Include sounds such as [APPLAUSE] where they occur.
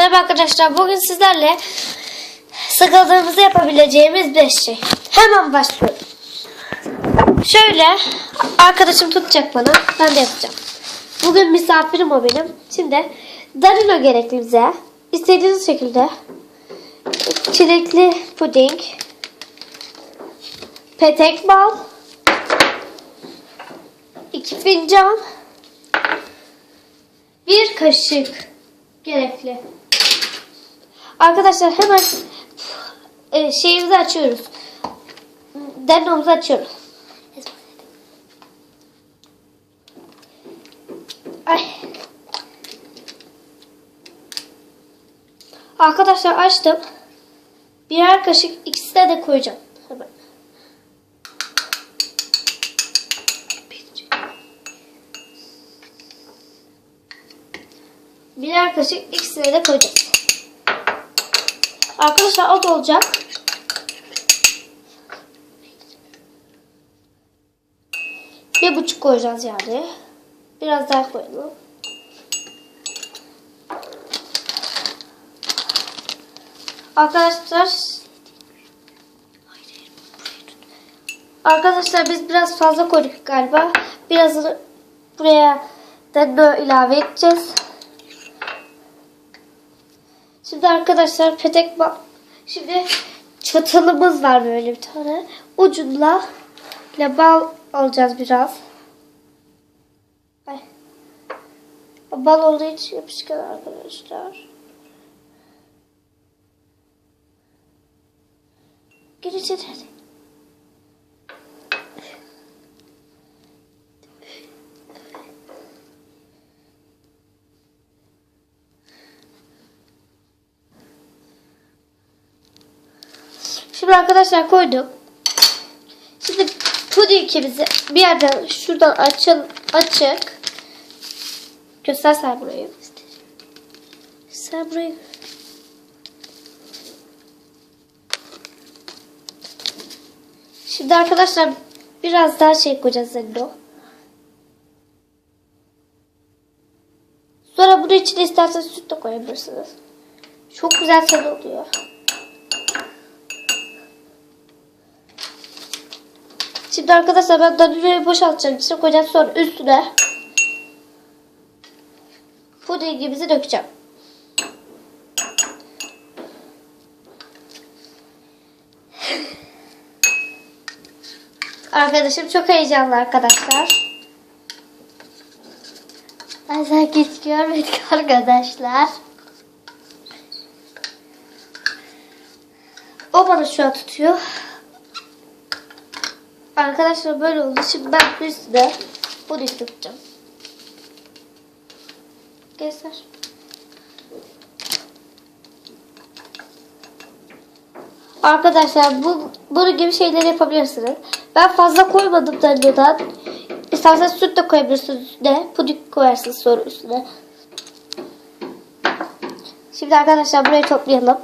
Merhaba arkadaşlar. Bugün sizlerle sıkıldığımızda yapabileceğimiz 5 şey. Hemen başlıyorum. Şöyle arkadaşım tutacak bana. Ben de yapacağım. Bugün misafirim o benim. Şimdi Danilo gerekli bize. İstediğiniz şekilde çilekli puding, petek bal, iki fincan, bir kaşık gerekli. Arkadaşlar hemen e, şeyimizi açıyoruz. Denomuzu açıyoruz. Ay. Arkadaşlar açtım. Birer kaşık ikisine de koyacağım. Birer kaşık ikisine de koyacağız. Arkadaşlar az olacak. Bir buçuk koyacağız yani. Biraz daha koyalım. Arkadaşlar Arkadaşlar biz biraz fazla koyduk galiba. Birazını buraya da ilave edeceğiz. Şimdi arkadaşlar petek. Şimdi çatalımız var böyle bir tane. Ucunda ile bal alacağız biraz. Bal olduğu için yapışkan arkadaşlar. Gir içeri hadi. Şimdi arkadaşlar koyduk. Şimdi pudingimizi bir yerden şuradan açın, açık. Göster sen burayı. Sen burayı. Şimdi arkadaşlar biraz daha şey koyacağız Zendo. Sonra bunun içine isterseniz süt de koyabilirsiniz. Çok güzel tadı oluyor. Şimdi arkadaşlar ben dönüleri boşaltacağım. İçine koyacağım sonra üstüne pudingimizi dökeceğim. [LAUGHS] Arkadaşım çok heyecanlı arkadaşlar. Ben sanki hiç görmedik arkadaşlar. O bana şu an tutuyor. Arkadaşlar böyle oldu. Şimdi ben bir üstüne bunu tutacağım. Göster. Arkadaşlar bu bunu gibi şeyler yapabilirsiniz. Ben fazla koymadım tanrıdan. İsterseniz süt de koyabilirsiniz üstüne. Puding koyarsınız sonra üstüne. Şimdi arkadaşlar burayı toplayalım.